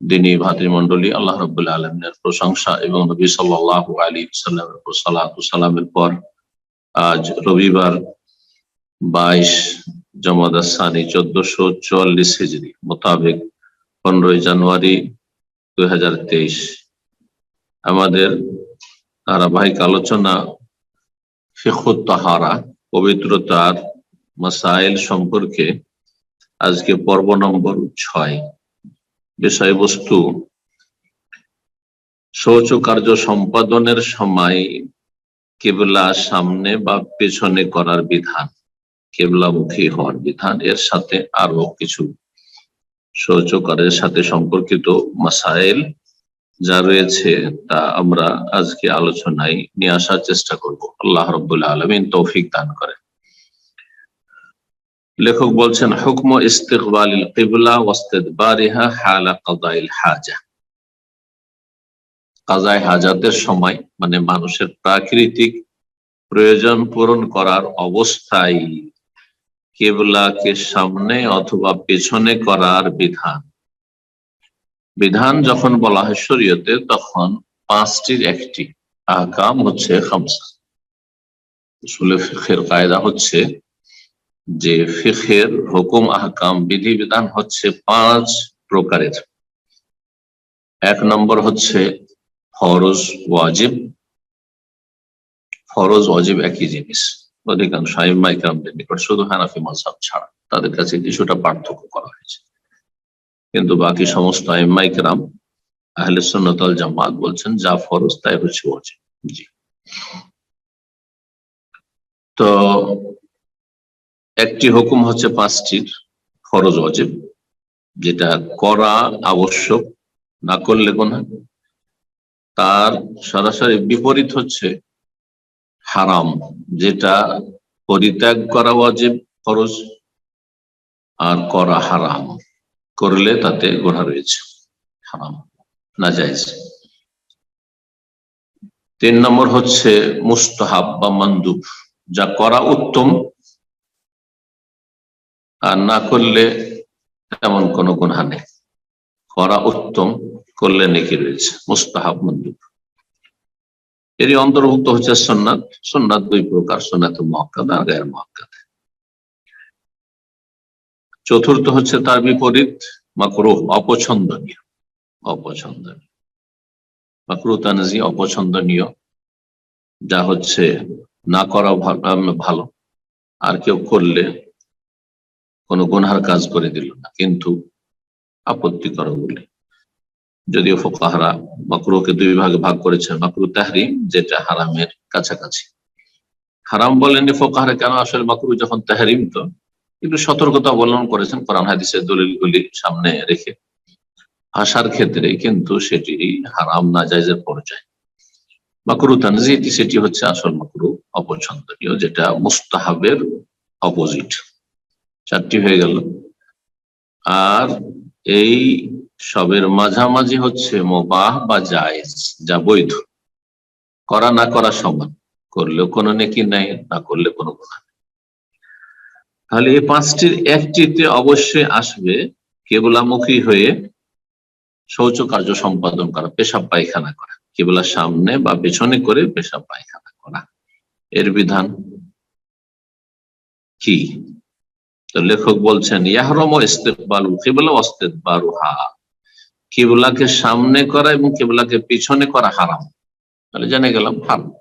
দিনী ভাতৃমন্ডলী আল্লাহ রবুল্লা আলমিনের প্রশংসা এবং নবী সাল্লাহ আলী সাল্লামের সালামের পর আজ রবিবার বাইশ জমাদাসানি চোদ্দশো চুয়াল্লিশ হিজড়ি মোতাবেক পনেরোই জানুয়ারি দুই হাজার তেইশ। আমাদের ধারাবাহিক আলোচনা ফিখুত তাহারা, পবিত্রতার মাসাইল সম্পর্কে আজকে পর্ব নম্বর ছয়। বিষয়বস্তু শৌচ কার্য সম্পাদনের সময় কেবলা সামনে বা পেছনে করার বিধান, কেবলামুখী হওয়ার বিধান। এর সাথে আরও কিছু শৌচকারের সাথে সম্পর্কিত মাসাইল যা রয়েছে তা আমরা আজকে আলোচনায় নিয়ে আসার চেষ্টা করব। আল্লাহ রবুল্লা আলমিন তৌফিক দান করে লেখক বলছেন, হুকম ইস্তেকবাল কিবলা ওয়াস্তেদবারিহা হালা কাদাইল হাজা। কাজায় হাজাতের সময় মানে মানুষের প্রাকৃতিক প্রয়োজন পূরণ করার অবস্থায় কেবলাকে সামনে অথবা পেছনে করার বিধান। বিধান যখন বলা হয় শরীয়তে, তখন পাঁচটির একটি আহকাম হচ্ছে খামসা। আসলে ফিখের কায়দা হচ্ছে যে ফিখের হুকুম, আহকাম, বিধিবিধান হচ্ছে পাঁচ প্রকারের। এক নম্বর হচ্ছে ফরজ, ওয়াজিব। ফরজ, ওয়াজিব একই জিনিস। অধিকাংশ আইমাইকরামদের নিকট শুধু হানাফি মজাব ছাড়া তাদের কাছে কিছুটা পার্থক্য করা হয়েছে। কিন্তু বাকি সমস্ত আহলে সন্ন্যতাল জামাত বলছেন, যা ফরজ তাই হচ্ছে ওয়াজিব। জি। তো একটি হুকুম হচ্ছে পাঁচটির ফরজ অজেব যেটা করা আবশ্যক, না করলে কোন তার সরাসরি বিপরীত হচ্ছে হারাম, যেটা পরিত্যাগ করা অজেব ফরজ আর করা হারাম। করলে তাতে গোড়া রয়েছে, হারাম না যাইজ তিন নম্বর হচ্ছে মুস্তাহাব বা মান্দুব যা করা উত্তম আর না করলে তেমন কোনো গুণা নেই। করা উত্তম, করলে নেকি রয়েছে। মুস্তাহাব মন্দুব এরই অন্তর্ভুক্ত হচ্ছে সোননাথ সোননাথ দুই প্রকার সোনাত মহাকাদ আর গায়ের মহাকাদ চতুর্থ হচ্ছে তার বিপরীত, মাকরুহ, অপছন্দনীয়। অপছন্দনীয়। মাকরু তানজি অপছন্দনীয়। যা হচ্ছে না করা ভালো। আর কেউ করলে কোনো গুনহার কাজ করে দিল না, কিন্তু আপত্তিকর বলে। যদিও ফোকাহারা মাকরুকে দুই ভাগে ভাগ করেছেন মাকরু তাহরিম, যেটা হারামের কাছাকাছি। হারাম বলেননি ফোকাহারা কেন? আসলে মাকরু যখন তাহরিম তো, একটু সতর্কতা অবলম্বন করেছেন কোরআন হাদিসের দলিলগুলি সামনে রেখে। ভাষার ক্ষেত্রে কিন্তু সেটি হারাম না জায়জের পর্যায়ে মাকরু তানজিটি সেটি হচ্ছে আসল মাকরু অপছন্দনীয়, যেটা মুস্তাহাবের অপোজিট চারটি হয়ে গেল। আর এই সবের মাঝামাঝি হচ্ছে মোবাহ বা জায়েজ, যা বৈধ। করা না করা সমান, করলেও কোনো নেকি নাই, না করলে কোনো গুণা তাহলে এই পাঁচটির একটিতে অবশ্যই আসবে কেবলামুখী হয়ে শৌচ কার্য সম্পাদন করা, পেশাব পায়খানা করা, কেবলা সামনে বা পেছনে করে পেশাব পায়খানা করা। এর বিধান কি? তো লেখক বলছেন, ইয়াহরম ইস্তেকবাল কিবলা অস্তেকবারুহা কিবলাকে সামনে করা এবং কিবলাকে পিছনে করা হারাম। তাহলে জেনে গেলাম, হারাম।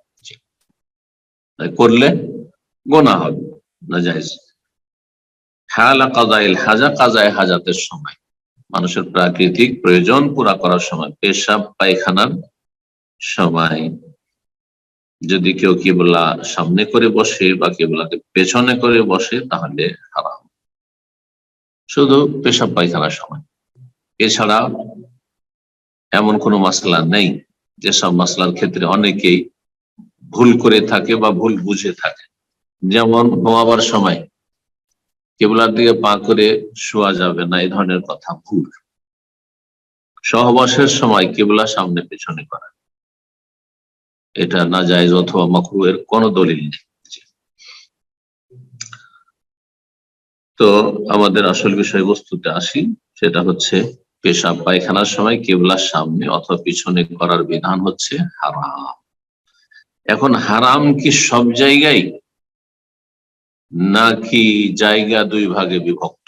করলে গোনা হবে না জাহেজ হালা কাজাইল হাজা কাজায় হাজাতের সময়। মানুষের প্রাকৃতিক প্রয়োজন পুরা করার সময়, পেশাব, পায়খানার সময়। যদি কেউ কেবলা সামনে করে বসে বা কেবলাকে পেছনে করে বসে, তাহলে হারাম। শুধু পেশাব পায়খানার সময়। এছাড়া এমন কোনো মাসলা নেই, যেসব মাসলার ক্ষেত্রে অনেকেই ভুল করে থাকে বা ভুল বুঝে থাকে। যেমন ঘুমাবার সময় কেবলার দিকে পা করে শোয়া যাবে না এই ধরনের কথা ভুল। সহবাসের সময় কেবলা সামনে পেছনে করা। এটা না যায় অথবা মকরু এর কোনো দলিল নেই। তো আমাদের আসল বিষয়বস্তুতে আসি, সেটা হচ্ছে পেশাব পায়খানার সময় কেবলার সামনে অথবা পিছনে করার বিধান হচ্ছে হারাম। এখন হারাম কি সব জায়গায়? নাকি জায়গা দুই ভাগে বিভক্ত?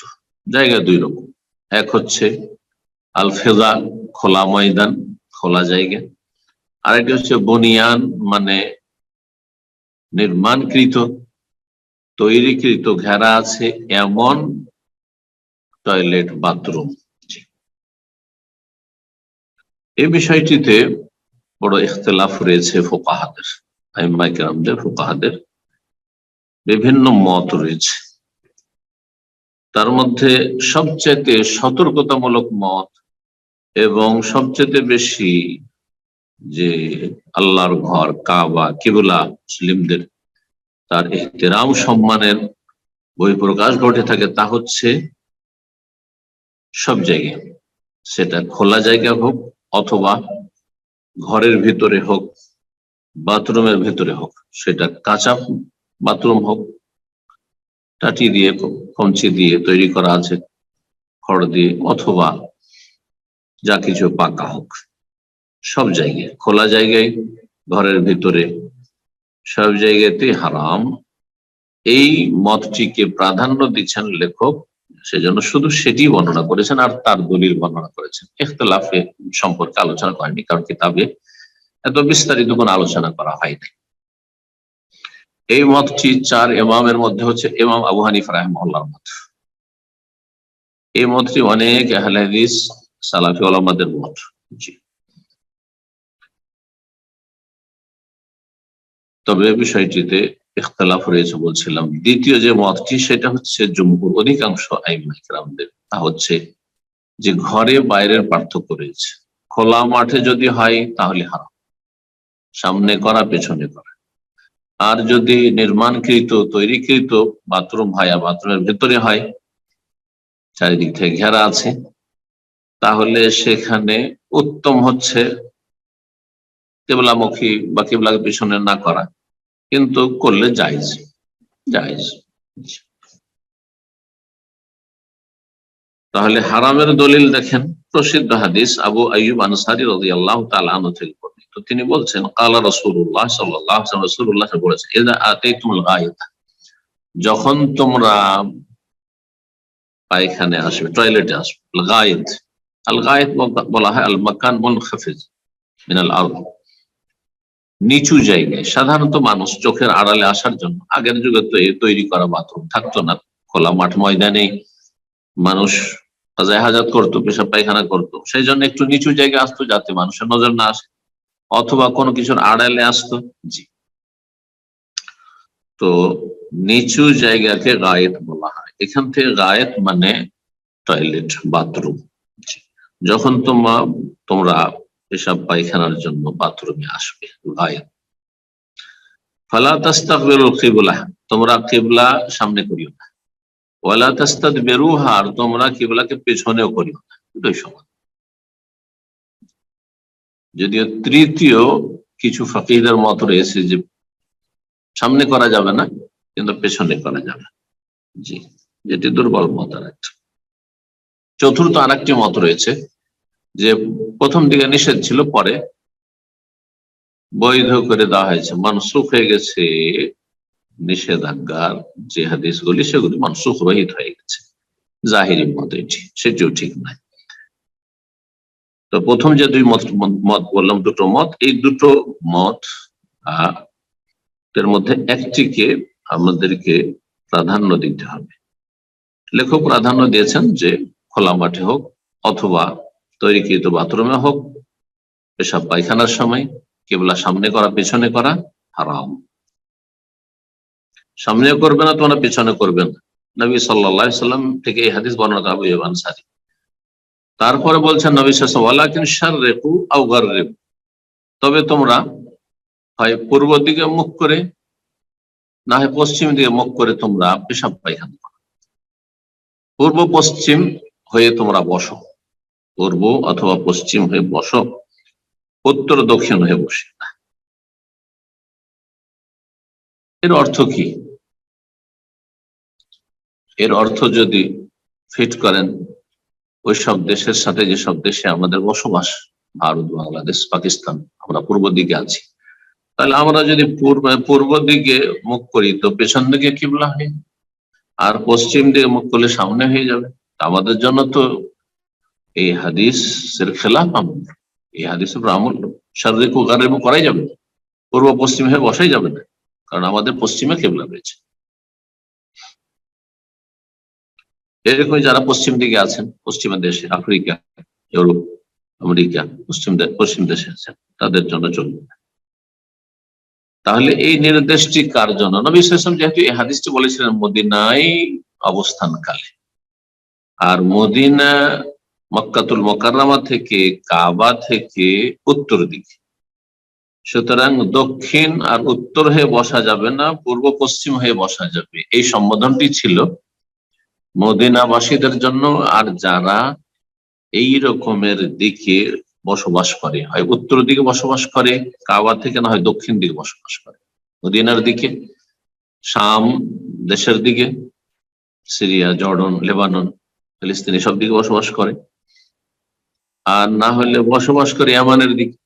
জায়গা দুই রকম। এক হচ্ছে আলফেজা, খোলা ময়দান, খোলা জায়গা। আরেকটি হচ্ছে বনিয়ান মানে নির্মাণকৃত তৈরিকৃত ঘেরা আছে এমন টয়লেট বাথরুম। এই বিষয়টিতে বড় ইখতলাফ রয়েছে ফোকাহাদের, আইমাইকেরামদের, ফোকাহাদের বিভিন্ন মত রয়েছে। তার মধ্যে সবচেয়ে সতর্কতামূলক মত এবং সবচেয়ে বেশি যে আল্লাহর ঘর, কাবা, কিবুলা মুসলিমদের তার এহতেরাম সম্মানের বই প্রকাশ ঘটে থাকে, তা হচ্ছে সব জায়গায়। সেটা খোলা জায়গা হোক অথবা ঘরের ভিতরে হোক, বাথরুমের ভিতরে হোক, সেটা কাঁচা বাথরুম হোক, টাটি দিয়ে, কঞ্চি দিয়ে তৈরি করা আছে, খড় দিয়ে অথবা যা কিছু পাকা হোক, সব জায়গায়, খোলা জায়গায়, ঘরের ভিতরে সব জায়গাতে হারাম। এই মতটিকে প্রাধান্য দিচ্ছেন লেখক, সেজন্য শুধু সেটি বর্ণনা করেছেন আর তার দলিল বর্ণনা করেছেন। ইখতলাফে সম্পর্কে আলোচনা করেনি কারণ কিতাবে এত বিস্তারিত কোন আলোচনা করা হয়নি। এই মতটি চার এমামের মধ্যে হচ্ছে এমাম আবু হানিফ রাহমুল্লাহর মত। এই মতটি অনেক সালাফি ওলামাদের মত। জি। তবে বিষয়টিতে ইখতলাফ রয়েছে বলছিলাম। দ্বিতীয় যে মতটি, সেটা হচ্ছে জম্মুর অধিকাংশ আইমাইকরামদের তা হচ্ছে যে ঘরে বাইরের পার্থক্য রয়েছে। খোলা মাঠে যদি হয়, তাহলে হারাম। সামনে করা, পেছনে করা। আর যদি নির্মাণকৃত, তৈরিকৃত বাথরুম আর বাথরুমের ভেতরে হয়, চারিদিক থেকে ঘেরা আছে, তাহলে সেখানে উত্তম হচ্ছে কেবলামুখী বা কেবলাকে পিছনে না করা। কিন্তু করলে জায়জ জায়জ। তাহলে হারামের দলিল দেখেন, প্রসিদ্ধ হাদিস আবু আয়ুব আনসারি রাজি আল্লাহ তালু থেকে তো তিনি বলছেন, কালা রসুল্লাহ সাল্লাহ রসুল্লাহ বলেছেন এদা আতে তুমুল গায়তা যখন তোমরা পায়খানে আসবে, টয়লেটে আসবে গায়েদ আল গায়েদ বলা হয়, আল মাকান মন হাফিজ মিনাল আরব নিচু জায়গায়। সাধারণত মানুষ চোখের আড়ালে আসার জন্য। আগের যুগে তো তৈরি করা বাথরুম থাকতো না। খোলা মাঠ ময়দানে মানুষ হাজার হাজার করতো, পেশাব পায়খানা করতো। সেই জন্য একটু নিচু জায়গায় আসতো যাতে মানুষের নজর না আসে। অথবা কোনো কিছুর আড়ালে আসতো। জি। তো নিচু জায়গাকে গায়েত বলা হয়। এখান থেকে গায়েত মানে টয়লেট বাথরুম যখন তোমার তোমরা পেশাব পায়খানার জন্য বাথরুমে আসবে ফালা তাস্তাকবিল কিবলা, তোমরা কিবলা সামনে করিও না। ওয়ালা তাস্তাদ বেরুহা আর তোমরা কিবলাকে পেছনেও করিও না। দুটোই সমান। যদিও তৃতীয় কিছু ফকিরদের মত রয়েছে যে সামনে করা যাবে না, কিন্তু পেছনে করা যাবে। জি, যেটি দুর্বল মত আর চতুর্থ আর একটি মত রয়েছে যে প্রথম দিকে নিষেধ ছিল, পরে বৈধ করে দেওয়া হয়েছে। মানসুখ হয়ে গেছে, নিষেধাজ্ঞার যে হাদিসগুলি, সেগুলি মানসুখ রহিত হয়ে গেছে। জাহিরি মত এটি, সেটিও ঠিক নাই তো প্রথম যে দুই মত মত বললাম, দুটো মত, এই দুটো মত এর মধ্যে একটিকে আমাদেরকে প্রাধান্য দিতে হবে। লেখক প্রাধান্য দিয়েছেন যে খোলা মাঠে হোক অথবা তৈরিকৃত বাথরুমে হোক, পেশাব পায়খানার সময়, কেবলা সামনে করা, পেছনে করা, হারাম। সামনেও করবে না, তোমরা পেছনে করবে না। নবী সাল্লাম থেকে এই হাদিস বর্ণনা আবু তারপরে বলছেন নবী সাল্লাম সার রেকু তবে তোমরা হয় পূর্ব দিকে মুখ করে, না হয় পশ্চিম দিকে মুখ করে তোমরা পেশাব পায়খানা করো। পূর্ব পশ্চিম হয়ে তোমরা বসো। পূর্ব অথবা পশ্চিম হয়ে বসো, উত্তর দক্ষিণ হয়ে বসে। না এর অর্থ কি? এর অর্থ যদি ফিট করেন, ওই সব দেশের সাথে যেসব দেশে আমাদের বসবাস, ভারত, বাংলাদেশ, পাকিস্তান, আমরা পূর্ব দিকে আছি। তাহলে আমরা যদি পূর্ব পূর্ব দিকে মুখ করি, তো পেছন দিকে কিবলা হয় আর পশ্চিম দিকে মুখ করলে সামনে হয়ে যাবে। আমাদের জন্য তো এই হাদিসের খেলাফ আমল। এই হাদিসের আমল শারীরিক উগারের করাই যাবে। পূর্ব পশ্চিম হয়ে বসাই যাবে না। কারণ আমাদের পশ্চিমে কেবলা রয়েছে। এরকম যারা পশ্চিম দিকে আছেন পশ্চিমের দেশে, আফ্রিকা, ইউরোপ, আমেরিকা, পশ্চিম পশ্চিম দেশে আছেন, তাদের জন্য চলবে। তাহলে এই নির্দেশটি কার জন্য? নবী যেহেতু এই হাদিসটি বলেছিলেন, মদিনায় অবস্থানকালে। আর মদিনা মক্কাতুল মোকাররমা থেকে কাবা থেকে উত্তর দিকে। সুতরাং দক্ষিণ আর উত্তর হয়ে বসা যাবে না, পূর্ব পশ্চিম হয়ে বসা যাবে। এই সম্বোধনটি ছিল মদিনাবাসীদের জন্য, আর যারা এই রকমের দিকে বসবাস করে, হয় উত্তর দিকে বসবাস করে, কাবা থেকে না হয় দক্ষিণ দিকে বসবাস করে। মদিনার দিকে, শাম দেশের দিকে, সিরিয়া, জর্ডন, লেবানন, ফিলিস্তিন সব দিকে বসবাস করে। আর না হলে বসবাস করে ইয়ামানের দিকে।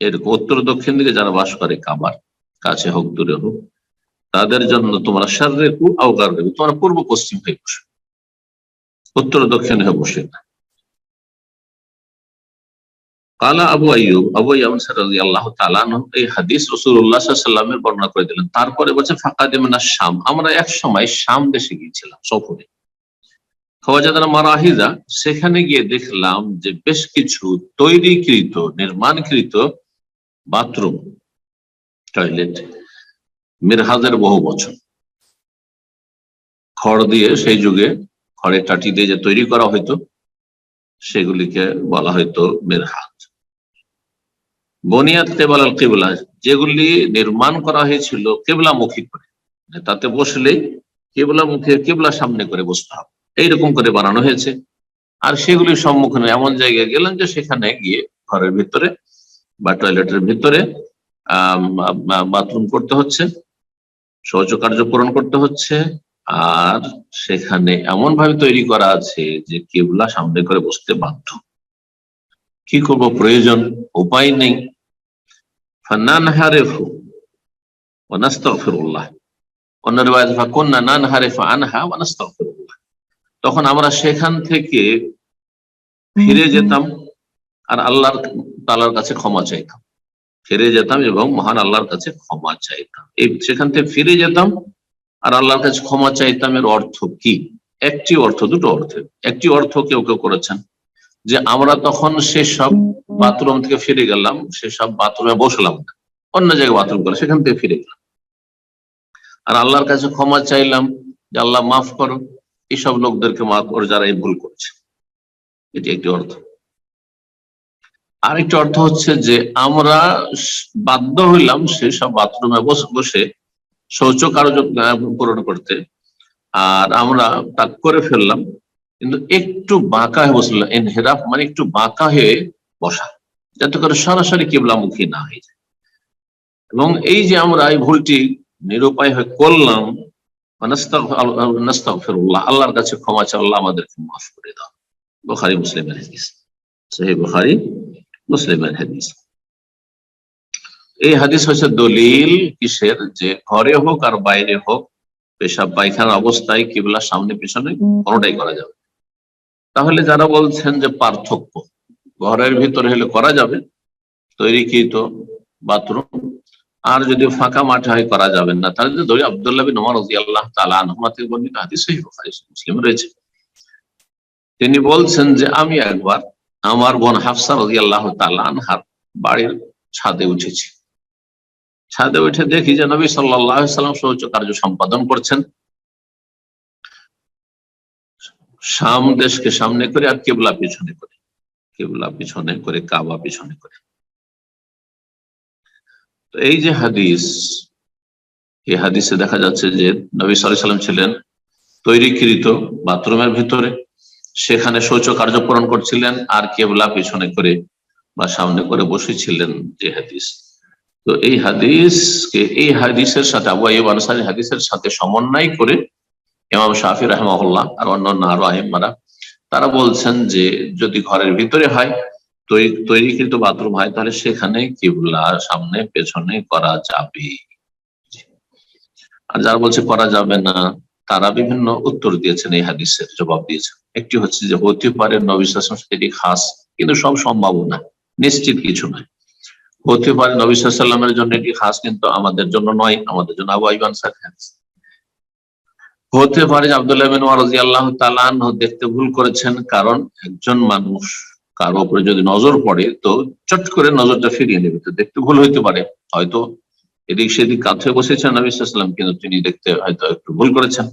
এর উত্তর দক্ষিণ দিকে যারা বাস করে কাবার, কাছে হোক, দূরে হোক, তাদের জন্য তোমরা শারীরিক আওকার দেবে তোমরা পূর্ব পশ্চিম হয়ে বসে। উত্তর দক্ষিণ হয়ে বসে না। কালা আবু আইয়ুব, আবু রাজি আল্লাহ তালান এই হাদিস রসুল্লাহ সাল্লামের বর্ণনা করে দিলেন। তারপরে বলছে ফাঁকা দেবে না শাম, আমরা এক সময় শাম দেশে গিয়েছিলাম সফরে। খোয়াজাদানা মারাহিজা, সেখানে গিয়ে দেখলাম যে বেশ কিছু তৈরিকৃত, নির্মাণকৃত বাথরুম, টয়লেট, মিরহাজের বহু বছর। খড় দিয়ে সেই যুগে খড়ের টাটি দিয়ে যে তৈরি করা হইতো, সেগুলিকে বলা হয়তো মিরহাজ। বনিয়াত আল কেবলা, যেগুলি নির্মাণ করা হয়েছিল কেবলামুখী করে। তাতে বসলেই কেবলা মুখে কেবলা সামনে করে বসতে হবে। এইরকম করে বানানো হয়েছে। আর সেগুলির সম্মুখীন এমন জায়গায় গেলেন যে সেখানে গিয়ে ঘরের ভিতরে বা টয়লেটের ভিতরে বাথরুম করতে হচ্ছে, শৌচকার্য পূরণ করতে হচ্ছে, আর সেখানে এমন ভাবে তৈরি করা আছে যে কেবলা সামনে করে বসতে বাধ্য। কি করব? প্রয়োজন উপায় নেই। ফান্নান হারেফু ওনাস্তাগফিরুল্লাহ অন্য রিওয়ায়াত ফাকুন্না নান হারেফা আনহা ওয়ানাস্তাগফিরুল্লাহ। তখন আমরা সেখান থেকে ফিরে যেতাম আর আল্লাহর তালার কাছে ক্ষমা চাইতাম। ফিরে যেতাম এবং মহান আল্লাহর কাছে ক্ষমা চাইতাম। এই সেখান থেকে ফিরে যেতাম আর আল্লাহর কাছে ক্ষমা চাইতাম এর অর্থ কি? একটি অর্থ দুটো অর্থ। একটি অর্থ কেউ কেউ করেছেন যে আমরা তখন সেসব বাথরুম থেকে ফিরে গেলাম সেসব বাথরুমে বসলাম না। অন্য জায়গায় বাথরুম করে সেখান থেকে ফিরে গেলাম। আর আল্লাহর কাছে ক্ষমা চাইলাম যে আল্লাহ মাফ করো। এইসব লোকদেরকে মাফ করে যারা এই ভুল করছে। এটি একটি অর্থ। আরেকটি অর্থ হচ্ছে যে আমরা বাধ্য হইলাম সেসব বাথরুমে বসে শৌচ কার্য পূরণ করতে। আর আমরা তাক করে ফেললাম, কিন্তু একটু বাঁকা হয়ে বসলাম এনহেরাফ মানে একটু বাঁকা হয়ে বসা, যাতে করে সরাসরি কেবলামুখী না হয়ে যায়। এবং এই যে আমরা এই ভুলটি নিরুপায় হয়ে করলাম আল্লাহর কাছে ক্ষমা চাও আল্লাহ আমাদেরকে মাফ করে দাও। বুখারী, মুসলিমের হাদিস। সহিহ বুখারী, মুসলিমের হাদিস। এই হাদিস হচ্ছে দলিল কিসের? যে ঘরে হোক আর বাইরে হোক, পেশাব পায়খানা অবস্থায় কিবলা সামনে পিছনে কোনোটাই করা যাবে তাহলে যারা বলছেন যে পার্থক্য, ঘরের ভিতরে হলে করা যাবে, তৈরিকৃত বাথরুম আর যদি ফাঁকা মাঠে হয়, করা যাবে না। তাহলে ধরি আব্দুল্লাহ বিন ওমর রাদিয়াল্লাহু তাআলা আনহুমা থেকে বর্ণিত হাদিস সহিহ মুসলিম রয়েছে। তিনি বলছেন যে, আমি একবার আমার বোন হাফসা রাদিয়াল্লাহু তাআলা আনহার বাড়ির ছাদে উঠেছি। ছাদে উঠে দেখি যে নবী সাল্লাম শৌচ কার্য সম্পাদন করছেন। শাম দেশকে সামনে করে আর কেবলা পিছনে করে। কেবলা পিছনে করে, কাবা পিছনে করে। তো এই যে হাদিস, এই হাদিসে দেখা যাচ্ছে যে নবী সাল্লাম ছিলেন তৈরিকৃত বাথরুমের ভিতরে। সেখানে শৌচ কার্য পূরণ করছিলেন, আর কেবলা পিছনে করে বা সামনে করে বসেছিলেন যে হাদিস। তো এই হাদিসকে, এই হাদিসের সাথে আবু হাদিসের সাথে সমন্বয় করে ইমাম শাফি রহমাহুল্লাহ আর অন্যান্য আরও আহিমারা তারা বলছেন যে যদি ঘরের ভিতরে হয় তৈরিকৃত বাথরুম হয়, তাহলে সেখানে কিবলা সামনে, পেছনে করা যাবে। আর যারা বলছে করা যাবে না, তারা বিভিন্ন উত্তর দিয়েছেন এই হাদিসের জবাব দিয়েছেন। একটি হচ্ছে যে, হতে পারে নবী এটি খাস, কিন্তু সব সম্ভব না, নিশ্চিত কিছু নয়। হতে পারে নবী সাল্লামের জন্য এটি খাস, কিন্তু আমাদের জন্য নয়, আমাদের জন্য আবু আইবান হতে পারে আবদুল্লাহ বিন ওয়ারাজি আল্লাহ তালান দেখতে ভুল করেছেন, কারণ একজন মানুষ কারও উপরে যদি নজর পড়ে, তো চট করে নজরটা ফিরিয়ে নেবে। তো দেখতে ভুল হইতে পারে। হয়তো এদিক সেদিক কাঁথে বসেছেন নবী সাল্লাম কিন্তু তিনি দেখতে হয়তো একটু ভুল করেছেন।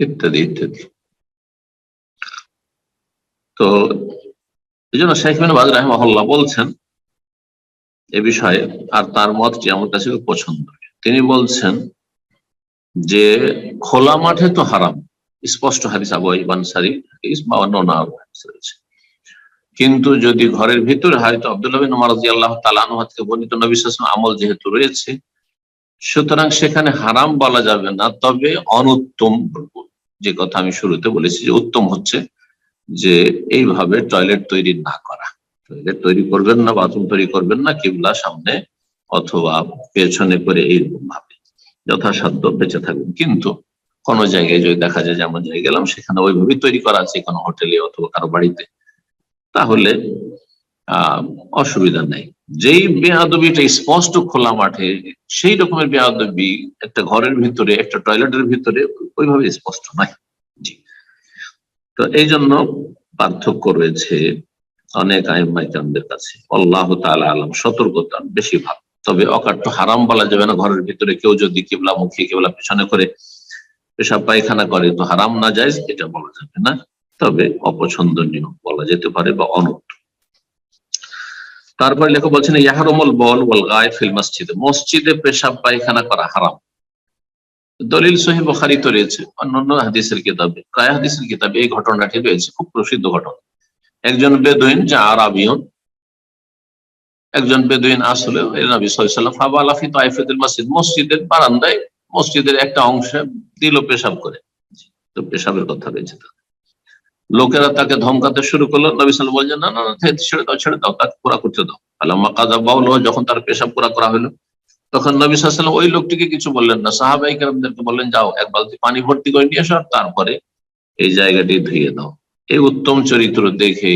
ইত্যাদি ইত্যাদি। তো এই জন্য শেখ বিন বাজ রাহমাহুল্লাহ বলছেন এ বিষয়ে, আর তার মতটি আমার কাছে পছন্দ। তিনি বলছেন যে খোলা মাঠে তো হারাম। স্পষ্ট হাদিস আবু বানসারি হাদিস বা অন্য হাদিস রয়েছে। কিন্তু যদি ঘরের ভিতরে হয়তো আব্দুল্লাহ বিন ওমর রাদিয়াল্লাহু তাআলা আনহু থেকে বর্ণিত নবী সাল্লাল্লাহু আমল যেহেতু রয়েছে, সুতরাং সেখানে হারাম বলা যাবে না, তবে অনুত্তম যে কথা আমি শুরুতে বলেছি যে উত্তম হচ্ছে যে এইভাবে টয়লেট তৈরি না করা। টয়লেট তৈরি করবেন না, বাথরুম তৈরি করবেন না, কিবলা সামনে অথবা পেছনে করে এইরকম ভাবে যথাসাধ্য বেঁচে থাকবেন। কিন্তু কোন জায়গায় যদি দেখা যায় যেমন জায়গায় গেলাম, সেখানে ওইভাবেই তৈরি করা আছে কোনো হোটেলে অথবা কারও বাড়িতে। তাহলে অসুবিধা নেই। যেই বেয়াদবিটা স্পষ্ট খোলা মাঠে, সেই রকমের বেয়াদবি একটা ঘরের ভিতরে, একটা টয়লেটের ভিতরে ওইভাবে স্পষ্ট নাই জি। তো এই জন্য পার্থক্য রয়েছে অনেক আইমাইকানদের কাছে। আল্লাহ তাআলা আলম, সতর্কতা বেশি ভালো। তবে অকাট্য হারাম বলা যাবে না, ঘরের ভিতরে কেউ যদি কেবলা মুখী কেবলা পিছনে করে পেশাব পায়খানা করে, তো হারাম না যায়, এটা বলা যাবে না। তবে অপছন্দনীয় বলা যেতে পারে বা অনুত্ত তারপরে লেখক বলছেন, ইয়াহারমল বল বল গায়ে ফিল মসজিদে। মসজিদে পেশাব পায়খানা করা হারাম। দলিল সহি বখারি তো রয়েছে। অন্যান্য হাদিসের কিতাবে, প্রায় হাদিসের কিতাবে এই ঘটনাটি রয়েছে। খুব প্রসিদ্ধ ঘটনা। একজন বেদুইন, যা আরাবিয়ন, একজন বেদুইন আসলে নবী সাল্লাম ফাবা আলাফি মসজিদ। মসজিদের বারান্দায়, মসজিদের একটা অংশে দিল পেশাব করে। তো পেশাবের কথা রয়েছে লোকেরা তাকে ধমকাতে শুরু করল। নবী সাল বলছেন না না ছেড়ে দাও ছেড়ে দাও, তাকে পুরা করতে দাও। আল্লাহ কাজা বাউল যখন তার পেশাব পুরা করা হলো, তখন নবী সাল্লাম ওই লোকটিকে কিছু বললেন না। সাহাবাই কেরামদেরকে বললেন, যাও এক বালতি পানি ভর্তি করে নিয়ে আসো তারপরে এই জায়গাটি ধুয়ে দাও। এই উত্তম চরিত্র দেখে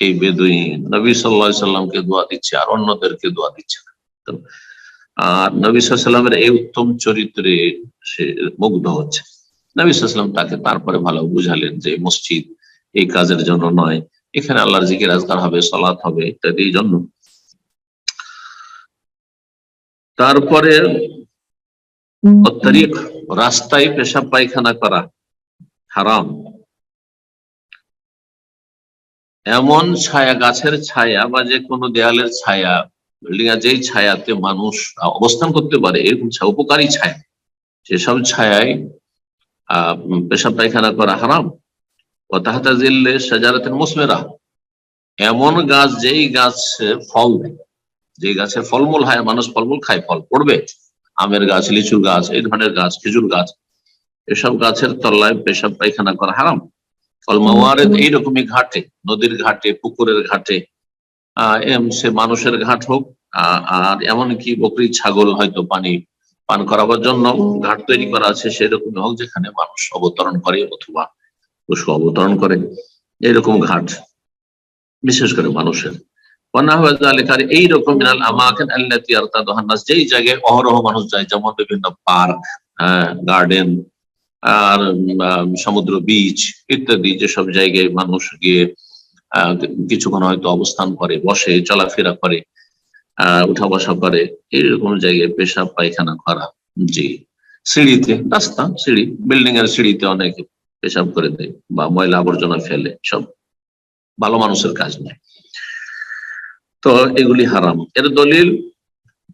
এই বেদুইন নবী সাল্লাহ সাল্লামকে দোয়া দিচ্ছে, আর অন্যদেরকে দোয়া দিচ্ছে না। আর নবী সাল্লামের এই উত্তম চরিত্রে সে মুগ্ধ হচ্ছে। নবী তাকে তারপরে ভালো বুঝালেন যে মসজিদ এই কাজের জন্য নয়, এখানে আল্লাহর জিকির আজকার হবে সলাৎ হবে ইত্যাদি জন্য। তারপরে তারিখ রাস্তায় পেশাব পায়খানা করা হারাম। এমন ছায়া, গাছের ছায়া বা যে কোনো দেয়ালের ছায়া বিল্ডিং এর যেই ছায়াতে মানুষ অবস্থান করতে পারে, এরকম উপকারী ছায়া। সেসব ছায়ায় পেশাব পায়খানা করা হারাম। ও তাহাতা জিল্লে সাজারাতের মুসমেরা। এমন গাছ, যেই গাছ ফল দেয় যে গাছের ফলমূল হয়, মানুষ ফলমূল খায়, ফল পড়বে। আমের গাছ, লিচুর গাছ, এই ধরনের গাছ, খেজুর গাছ, এসব গাছের তলায় পেশাব পায়খানা করা হারাম। ফলমাওয়ারের এইরকমই ঘাটে, নদীর ঘাটে, পুকুরের ঘাটে সে মানুষের ঘাট হোক আর এমনকি বকরি, ছাগল হয়তো পানি পান করাবার জন্য ঘাট তৈরি করা আছে সেরকম হোক, যেখানে মানুষ অবতরণ করে অথবা পশু অবতরণ করে, এরকম ঘাট, বিশেষ করে মানুষের। এইরকম যেই জায়গায় অহরহ মানুষ যায়, যেমন বিভিন্ন পার্ক গার্ডেন, আর সমুদ্র, বিচ ইত্যাদি, যেসব জায়গায় মানুষ গিয়ে কিছুক্ষণ হয়তো অবস্থান করে, বসে, চলাফেরা করে, আহ উঠা বসা করে, এইরকম জায়গায় পেশাব, পায়খানা করা, জি। সিঁড়িতে, রাস্তা, সিঁড়ি বিল্ডিং এর সিঁড়িতে অনেকে পেশাব করে দেয় বা ময়লা আবর্জনা ফেলে, সব। ভালো মানুষের কাজ নয়। তো এগুলি হারাম। এর দলিল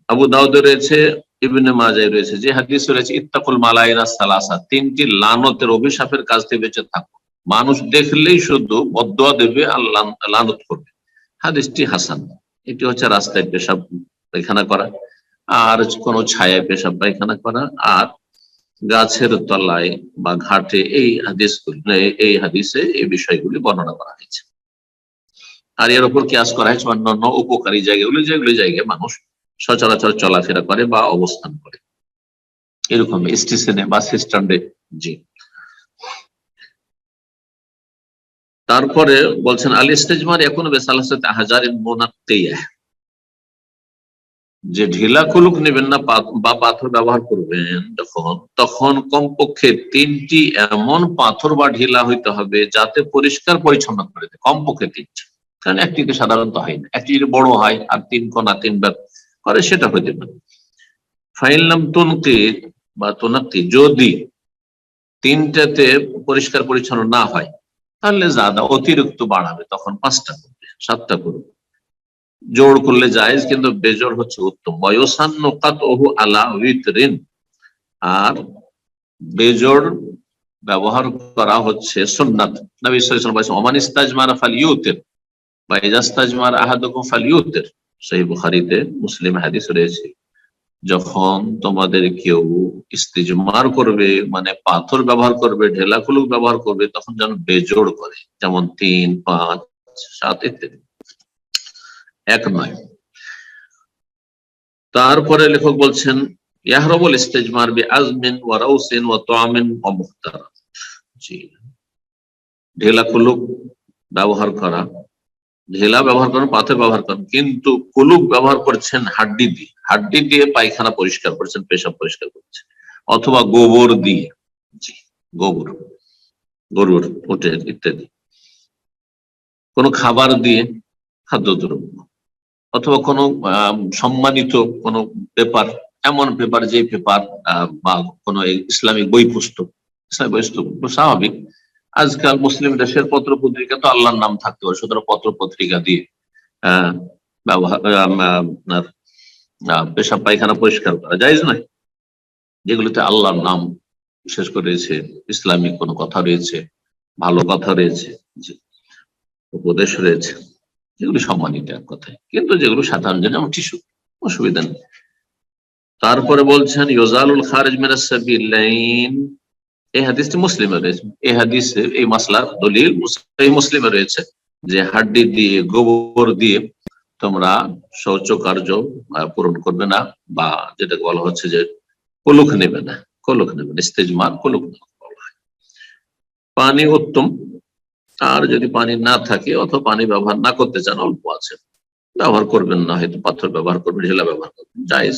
আবু দাউদে রয়েছে, ইবনে মাজায় রয়েছে, যে হাদিস রয়েছে, ইত্তাকুল মালাইনা সালাসা, তিনটি লানতের অভিশাপের কাজ থেকে বেঁচে থাকো। মানুষ দেখলেই শুধু বদুয়া দেবে আর লান- লানত করবে। হাদিসটি হাসান। এটি হচ্ছে রাস্তায় পেশাব পায়খানা করা, আর কোনো ছায়ায় পেশাব পায়খানা করা, আর গাছের তলায় বা ঘাটে এই হাদিস এই হাদিসে এই বিষয়গুলি বর্ণনা করা হয়েছে। আর এর উপর কেয়াস করা হয়েছে, অন্যান্য উপকারী জায়গাগুলি যেগুলি জায়গায় মানুষ সচরাচর চলাফেরা করে বা অবস্থান করে। এরকম স্টেশনে বা স্ট্যান্ডে জি। তারপরে বলছেন, আল ইস্তেজমার এখন বেসালাসাতে হাজার মোনাত্তেইয়া যে ঢিলা কুলুক নেবেন না বা পাথর ব্যবহার করবেন যখন, তখন কমপক্ষে তিনটি এমন পাথর বা ঢিলা হইতে হবে যাতে পরিষ্কার পরিচ্ছন্ন করে দেয়, কমপক্ষে তিনটি। কারণ একটিতে সাধারণত হয় না, একটি যদি বড় হয় আর তিন কোনা, তিন করে, সেটা হইতে পারে। ফাইনলাম তুনকি বা তোনাক্তি যদি তিনটাতে পরিষ্কার পরিচ্ছন্ন না হয় তাহলে জাদা অতিরিক্ত বাড়াবে, তখন পাঁচটা করবে, সাতটা করবে। জোর করলে জায়েজ, কিন্তু বেজোড় হচ্ছে উত্তম। বয়সান নোকাত ওহু আলা উইতরিন। আর বেজোড় ব্যবহার করা হচ্ছে সুন্নাত। সেই বুখারীতে, মুসলিম হাদিস রয়েছে। যখন তোমাদের কেউ ইস্তিজমার করবে মানে পাথর ব্যবহার করবে, ঢেলা কুলুক ব্যবহার করবে, তখন যেন বেজোড় করে, যেমন তিন, পাঁচ, সাত ইত্যাদি। এক নয়। তারপরে লেখক বলছেন, ইয়াহরবুল ইস্তেজমার বি আজমিন ওয়া রাউসিন ওয়া তামিন ওয়া মুখতারা জি। ঢেলা কুলুক ব্যবহার করা। ঢেলা ব্যবহার করেন, পাথর ব্যবহার করেন, কিন্তু কুলুক ব্যবহার করছেন হাড্ডি দিয়ে। হাড্ডি দিয়ে পায়খানা পরিষ্কার করছেন, পেশাব পরিষ্কার করছেন। অথবা গোবর দিয়ে। জি, গোবর। গরুর ওটে ইত্যাদি। কোনো খাবার দিয়ে খাদ্যদ্রব্য অথবা কোনো সম্মানিত কোনো পেপার, এমন পেপার যে পেপার বা কোনো ইসলামিক বই পুস্তক। ইসলামিক বই পুস্তক, স্বাভাবিক। আজকাল মুসলিম দেশের পত্র পত্রিকা তো আল্লাহর নাম থাকতে পারে সুতরাং পত্র পত্রিকা দিয়ে ব্যবহার আপনার পেশাব পায়খানা পরিষ্কার করা যায় নয়। যেগুলিতে আল্লাহর নাম বিশেষ করে রয়েছে, ইসলামিক কোনো কথা রয়েছে, ভালো কথা রয়েছে উপদেশ রয়েছে, যেগুলো সম্মানিত এক কথায়। কিন্তু যেগুলো সাধারণ জন্য যেমন টিস্যু অসুবিধা নেই। তারপরে বলছেন ইয়োজালুল খারিজ মিনাস সাবিলাইন এই হাদিসটি মুসলিমে রয়েছে। এই হাদিসে, এই মাসলার দলিল এই মুসলিমে রয়েছে যে হাড্ডি দিয়ে, গোবর দিয়ে তোমরা শৌচ কার্য পূরণ করবে না বা যেটা বলা হচ্ছে যে কলুক নেবে না কলুক নেবে না, ইস্তেজমার কলুক বলা হয়। পানি উত্তম। আর যদি পানি না থাকে অথবা পানি ব্যবহার না করতে চান, অল্প আছে। ব্যবহার করবেন না, হয়তো পাথর ব্যবহার করবেন, ঢেলা ব্যবহার করবেন, জায়েজ।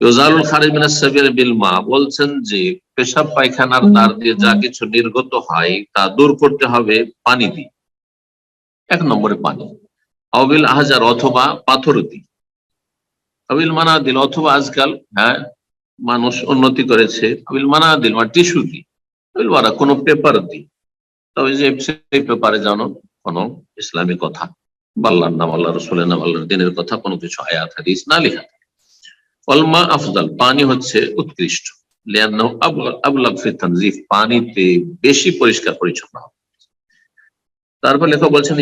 ইউজালুল খারিজ মিনাস সাবিল বিল মা বলছেন যে পেশাব পায়খানার দ্বার দিয়ে যা কিছু নির্গত হয় তা দূর করতে হবে পানি দিয়ে। এক নম্বরে পানি। অবিল আহাজার অথবা পাথর দিয়ে অবিল মানাদিল অথবা আজকাল হ্যাঁ মানুষ উন্নতি করেছে অবিল মানাদিল মানে টিস্যু দিয়ে। অবিল মারা কোনো পেপার দিয়ে। তবে যে সেই পেপারে জানো কোনো ইসলামী কথা বা আল্লাহর নাম আল্লাহ রসুলের নাম আল্লাহর দিনের কথা কোনো কিছু আয়াত হাদিস না লেখা। অলমা আফজাল, পানি হচ্ছে উৎকৃষ্ট। পানিতে বেশি পরিষ্কার পরিচ্ছন্ন হবে। তারপর লেখক বলছেন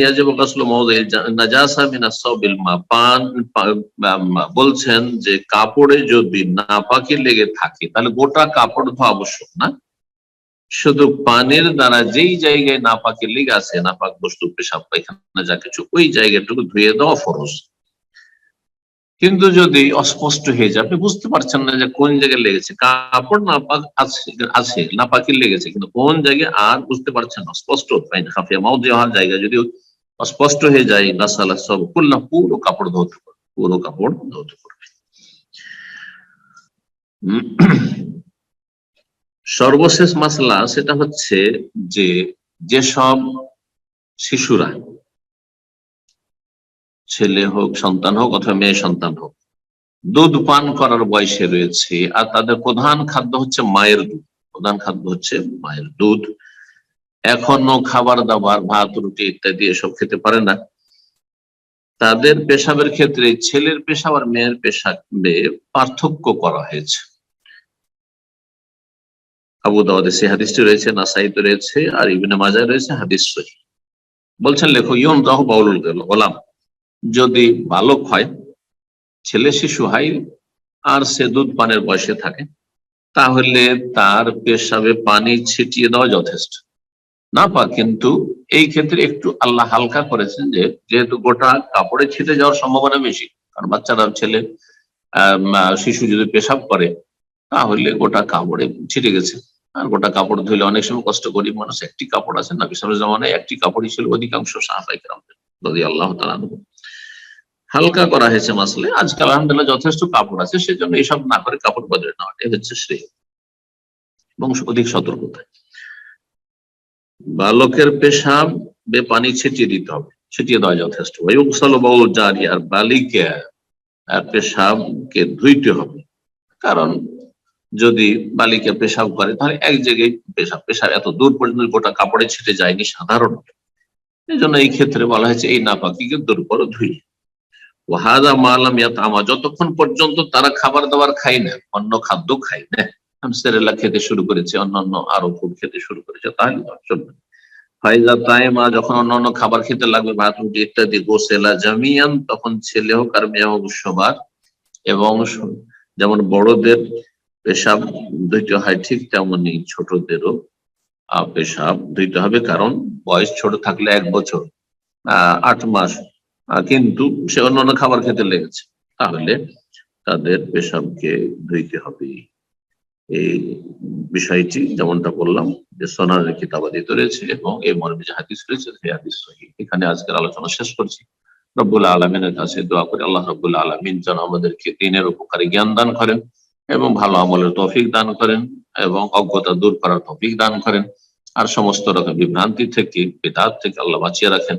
বলছেন যে কাপড়ে যদি নাপাকি লেগে থাকে, তাহলে গোটা কাপড় ধোয়া আবশ্যক না। শুধু পানির দ্বারা যেই জায়গায় নাপাকি লেগে আছে, নাপাক বস্তু, পেশাব, পায়খানা যা কিছু, ওই জায়গাটুকু ধুয়ে দেওয়া ফরজ। কিন্তু যদি অস্পষ্ট হয়ে যায়, আপনি বুঝতে পারছেন না যে কোন জায়গায় লেগেছে। কাপড় নাপাক আছে আছে, নাপাকি লেগেছে, কিন্তু কোন জায়গায় আর বুঝতে পারছেন না স্পষ্ট হাফিয়া হওয়ার জায়গা যদি অস্পষ্ট হয়ে যায় গাছালা সব কুল্লা, পুরো কাপড় ধরতে পারবে পুরো কাপড় ধরতে পারবে সর্বশেষ মাসলা সেটা হচ্ছে যে, যেসব শিশুরা ছেলে হোক, সন্তান হোক অথবা মেয়ে সন্তান হোক, দুধ পান করার বয়সে রয়েছে আর তাদের প্রধান খাদ্য হচ্ছে মায়ের দুধ। প্রধান খাদ্য হচ্ছে মায়ের দুধ। এখনও খাবার দাবার, ভাত, রুটি ইত্যাদি এসব খেতে পারে না। তাদের পেশাবের ক্ষেত্রে ছেলের পেশাব আর মেয়ের পেশাবে পার্থক্য করা হয়েছে। আবু দাওয়াদে সে হাদিসটি রয়েছে নাসাইতে রয়েছে আর ইবিনে মাজায় রয়েছে, হাদিস বলছেন লেখক ইয়ন রাহ বাউলুল গোলাম। যদি বালক হয়, ছেলে শিশু হয় আর সে দুধ পানের বয়সে থাকে, তাহলে তার পেশাবে পানি ছিটিয়ে দেওয়া যথেষ্ট। না পা, কিন্তু এই ক্ষেত্রে একটু আল্লাহ হালকা করেছেন যে, যেহেতু গোটা কাপড়ে ছিটে যাওয়ার সম্ভাবনা বেশি, কারণ বাচ্চারা, ছেলে শিশু যদি পেশাব করে, তাহলে গোটা কাপড়ে ছিটে গেছে। আর গোটা কাপড় ধুলে অনেক সময় কষ্ট করি, মানুষ একটি কাপড় আছে না বিশাল জমানায় একটি কাপড়ই ছিল অধিকাংশ সাহাবাহিক যদি আল্লাহ তালা হালকা করা হয়েছে মাসলে। আজকাল আলহামদুলিল্লাহ যথেষ্ট কাপড় আছে, সেজন্য এইসব না করে কাপড় বদলে নেওয়াটাই হচ্ছে শ্রেয়। এবং অধিক সতর্কতা। বালকের পেশাব বে পানি ছিটিয়ে দিতে হবে। ছিটিয়ে দেওয়া যথেষ্ট। বাউল আর বালিকে পেশাবকে ধুইতে হবে। কারণ যদি বালিকা পেশাব করে, তাহলে এক জায়গায় পেশাব পেশাব এত দূর পর্যন্ত গোটা কাপড়ে ছিটে যায়নি সাধারণত। এই জন্য এই ক্ষেত্রে বলা হয়েছে, এই নাপাকিকে দূর করো ধুই ওয়াহাদা মালাম আমা যতক্ষণ পর্যন্ত তারা খাবার দাবার খাই না, অন্য খাদ্য খাই না সেরেলা খেতে শুরু করেছে অন্যান্য আরও ফুড খেতে শুরু করেছে, তাহলে চলবে ফাইজা তাইমা যখন অন্যান্য খাবার খেতে লাগবে, ভাত, রুটি ইত্যাদি, গোসেলা জামিয়ান, তখন ছেলে হোক আর মেয়ে হোক সবার এবং যেমন বড়দের পেশাব ধুইতে হয় ঠিক তেমনি ছোটদেরও পেশাব ধুইতে হবে, কারণ বয়স ছোট থাকলে এক বছর আহ আট মাস কিন্তু সে অন্যান্য খাবার খেতে লেগেছে। তাহলে তাদের পেশাবকে ধুইতে হবে। এই বিষয়টি যেমনটা বললাম, যে সোনার কিতাবাদিত রয়েছে এবং এই মর্মে যে হাদিস রয়েছে, সেই হাদিস এখানে আজকের আলোচনা শেষ করছি। রব্বুল আলমিনের কাছে দোয়া করে, আল্লাহ রব্বুল আলমিন যেন আমাদেরকে দিনের উপকারে জ্ঞান দান করেন এবং ভালো আমলের তৌফিক দান করেন এবং অজ্ঞতা দূর করার তৌফিক দান করেন। আর সমস্ত রকম বিভ্রান্তি থেকে, বেদাত থেকে আল্লাহ বাঁচিয়ে রাখেন।